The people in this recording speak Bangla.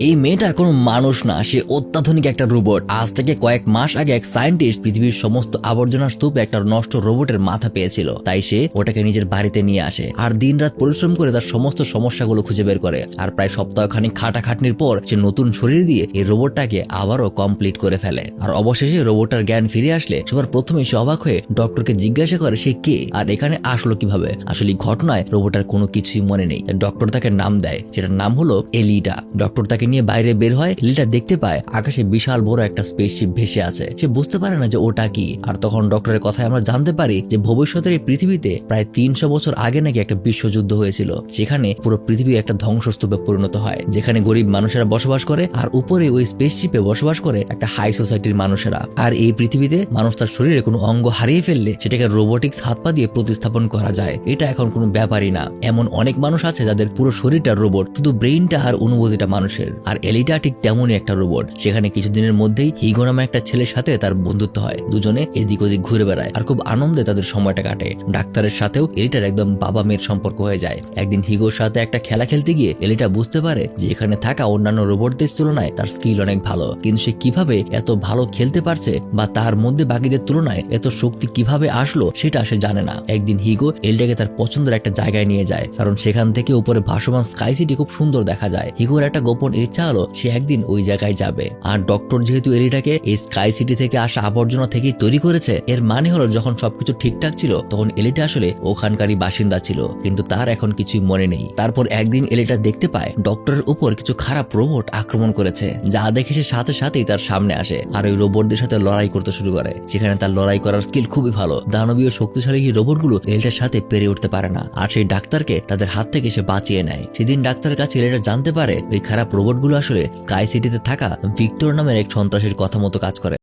এই মেয়েটা কোনো মানুষ না, সে অত্যাধুনিক একটা রোবট। আজ থেকে কয়েক মাস আগে এক সায়েন্টিস্ট পৃথিবীর সমস্ত আবর্জনার স্তূপে একটা নষ্ট রোবটের মাথা পেয়েছিল। তাই সে ওটাকে নিজের বাড়িতে নিয়ে আসে আর দিনরাত পরিশ্রম করে তার সমস্ত সমস্যাগুলো খুঁজে বের করে। আর প্রায় সপ্তাহখানিক খাটাখাটনির পর সে নতুন শরীর দিয়ে এই রোবটটাকে আবারও কমপ্লিট করে ফেলে। আর অবশেষে রোবটটার জ্ঞান ফিরে আসলে সবার প্রথমে সে অবাক হয়ে ডক্টরকে জিজ্ঞাসা করে, সে কে? আর এখানে আসলো কীভাবে? আসলে ঘটনায় রোবটার কোনো কিছুই মনে নেই। ডক্টর তাকে নাম দেয়, সেটার নাম হলো এলিটা। ডক্টর তাকে নিয়ে বাইরে বের হয় এলিটা দেখতে পায় আকাশে বিশাল বড় একটা স্পেসশিপ ভেসে আছে। সে বুঝতে পারে না যে ওটা কি। আর তখন ডক্টরের কথায় আমরা জানতে পারি যে ভবিষ্যতের এই পৃথিবীতে প্রায় তিনশো বছর আগে নাকি একটা বিশ্বযুদ্ধ হয়েছিল, যেখানে পুরো পৃথিবী একটা ধ্বংসস্তূপে পরিণত হয়, যেখানে গরিব মানুষেরা বসবাস করে আর উপরে ওই স্পেসশিপে বসবাস করে একটা হাই সোসাইটির মানুষেরা। আর এই পৃথিবীতে মানুষ তার শরীরে কোনো অঙ্গ হারিয়ে ফেললে সেটাকে রোবোটিক্স হাত পা দিয়ে প্রতিস্থাপন করা যায়। এটা এখন কোনো ব্যাপারই না। এমন অনেক মানুষ আছে যাদের পুরো শরীরটা রোবট শুধু ব্রেইনটা আর অনুভূতিটা মানুষের। আর এলিটা ঠিক তেমনই একটা রোবট। সেখানে কিছুদিনের মধ্যেই হিগো নামে একটা ছেলের সাথে তার বন্ধুত্ব হয়। দুজনে এদিক ওদিক ঘুরে বেড়ায় আর খুব আনন্দে তাদের সময়টা কাটে। ডাক্তারের সাথেও এলিটার একদম বাবা মেয়ের সম্পর্ক হয়ে যায়। একদিন হিগোর সাথে একটা খেলা খেলতে গিয়ে এলিটা বুঝতে পারে যে এখানে থাকা অন্যান্য রোবটদের তুলনায় তার স্কিল অনেক ভালো। কিন্তু সে কীভাবে এত ভালো খেলতে পারছে বা তার মধ্যে বাকিদের তুলনায় এত শক্তি কীভাবে আসলো সেটা সে জানে না। একদিন হিগো এলিটাকে তার পছন্দের একটা জায়গায় নিয়ে যায়। কারণ সেখান থেকে উপরে ভাসমান স্কাই সিটি খুব সুন্দর দেখা যায়। হিগোর একটা গোপন ইচ্ছা হলো সে একদিন ওই জায়গায় যাবে। আর ডক্টর যেহেতু এলিটাকে এই স্কাই সিটি থেকে আসা আবর্জনা থেকেই তৈরি করেছে, এর মানে হলো যখন সবকিছু ঠিকঠাক ছিল, তখন এলিটা আসলে ওখানকারই বাসিন্দা ছিল। কিন্তু তার এখন কিছুই মনে নেই। তারপর একদিন এলিটা দেখতে পায় ডক্টরের উপর কিছু খারাপ রোবট আক্রমণ করেছে, যা দেখে সে সাথে সাথেই তার সামনে আসে। আর ওই রোবটদের সাথে লড়াই করতে শুরু করে। সেখানে তার লড়াই করার স্কিল খুবই ভালো। দানবীয় শক্তিশালী এই রোবটগুলো এলিটার সাথে পেরে উঠতে পারে না। আর সেই ডাক্তারকে তাদের হাত থেকে সে বাঁচিয়ে নেয়। সেদিন ডাক্তারের কাছে এলিটা জানতে পারে, ওই খারাপ রোবটগুলো আসলে স্কাই সিটিতে থাকা ভিক্টর নামের এক সন্ত্রাসীর কথা মতো কাজ করে।